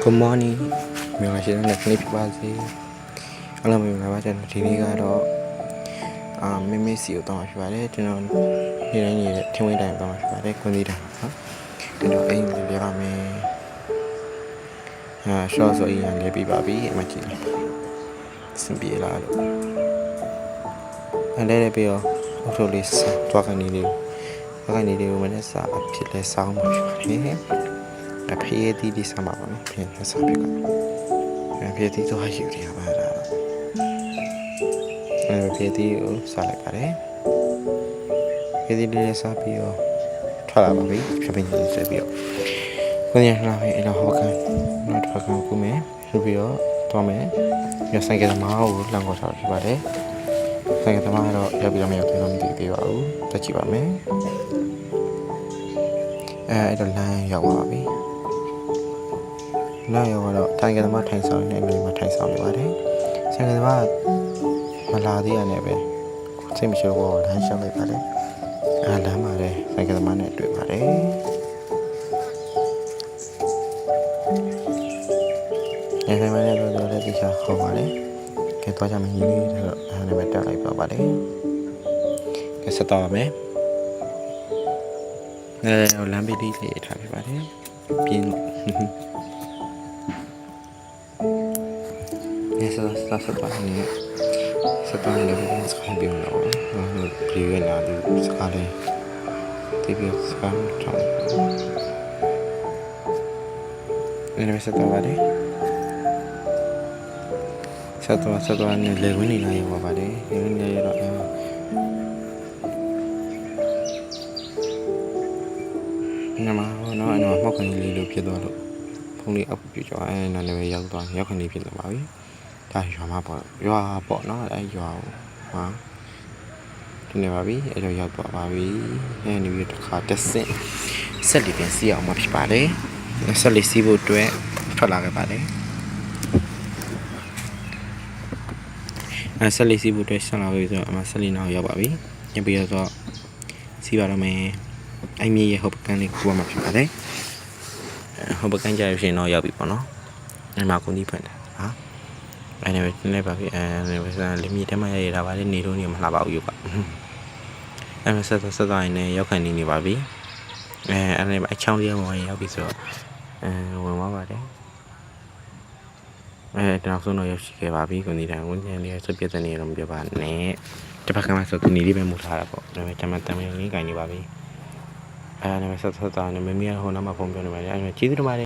Good morning မြန်မာရှိတဲ့နေ့ဖြစ်ပါစေအားလုံးမင်္ဂလာပါကျွန်တော်ဒီနေ့ကတော့အာမင်းမင်းစီကိုတောင်းဖြစ်ပါတယ်ကျွန်တော်နေတိုင်းနေတဲ့ထင်းဝင်းတိုင်းတောင်းဖြစ်ပါတယ်ကွန်ဒီတိုင်းနော်ကျွန်တော်အိမ်လေးလေးပါမယ်အာရှော့ဆိုအရင်လေးပြပါပြီအမကြည့်လိုက်စင်ပြေလာလို့အဲ့ဒါပြီးတော့အုပ်ချုပ်လေးစားတွားကနေလေးတွားကနေလေးကိုမနေ့စာအဖြစ်လဲစောင်းမှာဖြစ်ပါတယ် အဖေးတီးဒီစားမှာပါနော်ပြင်ဆက်စားပြကအဖေးတီးတော့ဟာယူရပါလားအဖေးတီးကိုစားလိုက်ပါတယ်ဖေးတီးလေးစားပြီးတော့ထွက်လာပါပြီဖြစ်ပင်းကြီးဆက်ပြီးတော့ကိုင်းရလာပြီအဲ့တော့ဟောကန်နောက်တစ်ခါကူမယ်ပြီးပြီးတော့တော့မယ်ရဆိုင်ကသမားကိုလမ်းခေါ်ထားဖြစ်ပါတယ်ဆိုင်ကသမားကတော့ရောက်ပြီးတော့မရောက်သေးတော့မသိသေးပါဘူးတက်ကြည့်ပါမယ်အဲအဲ့တော့လမ်းရောက်ပါပြီ နောက်ရောကတော့တိုင်ကသမားထိုင်ဆောင်နေနေမှာထိုင်ဆောင်နေပါတယ်။ဆိုင်ကသမားမလာသေးရနဲ့ပဲစိတ်မရှိတော့လမ်းရှောက်လိုက်ပါတယ်။အာလမ်းမှာလည်းဆိုင်ကသမားနဲ့တွေ့ပါတယ်။အဲဆိုင်မှာလည်းတော့လည်းဒီချာခေါ်ပါတယ်။ကဲတော့ကြမယ်ညီလေးတော့အားနဲ့ပဲတက်လိုက်ပါပါတယ်။ကဲဆက်တော့ပါမယ်။အဲလမ်းပိတ်လေးလေးထားပြပါတယ်။ပြင်း Ne sa sa sa pa ni sa pa ni ko sa kan bi no no pri we na du sa ka le ti bi sa ka chong ne sa ta ba de sa to sa to ne le win ni na yo ba de le win ni ro eh နမဟောနော်အနော်မောက်ခဏလေးလို့ဖြစ်သွားလို့ဖုန်းလေးအပ်ပြကြအဲနာနေပဲရောက်သွားရောက်ခဏဖြစ်သွားပါပြီ ဒါရွာမှာပေါ့ရွာပေါ့နော်အဲရွာကိုဟာဒီနေပါပြီအဲတော့ရောက်သွားပါပြီအဲနေပြီးတစ်ခါတက်ဆင့်ဆက်လေးပြန်စီအောင်မှဖြစ်ပါတယ်ဆက်လေးစီးဖို့အတွက်ထွက်လာခဲ့ပါတယ်အဲဆက်လေးစီးဖို့အတွက်ဆက်လာပြီဆိုတော့အမဆက်လေးနောက်ရောက်ပါပြီညပြီးတော့စီးပါတော့မယ်အိုင်မြေရဲ့ဟောပကန်လေးကူရမှာဖြစ်ပါတယ်ဟောပကန်ကြရရှင်တော့ရောက်ပြီပေါ့နော်အဲ့မှာကုန်ဒီဖွင့်တယ်ဟာ အဲ့နဲ့ပဲနည်းနည်းပါပြီအဲ့နဲ့ပဲစလီမီထဲမှာရရတာပါလေနေလို့နေမလှပါဘူးယူကအဲ့မှာဆက်ဆက်ဆက်တိုင်းနဲ့ရောက်ခံနေနေပါပြီအဲအဲ့နဲ့အချောင်းလေးဝင်ရောက်ပြီဆိုတော့အဲဝင်သွားပါတယ်အဲတော့ဆုံးတော့ရောက်ရှိခဲ့ပါပြီကုန်ဒီတိုင်းဝန်ကျန်လေးဆွပြတဲ့နေတော့မပြောပါနဲ့တစ်ပတ်ကမှဆိုသူနေလေးပဲမူထားတာပေါ့ဒါပေမဲ့ကျွန်မတမ်းမင်းလေးကင်နေပါပြီအဲနဲ့ဆက်ဆက်တိုင်းနဲ့မမီးကဟိုနောက်မှာဖုန်းပြောနေပါတယ်အဲကျေးဇူးတင်ပါတယ်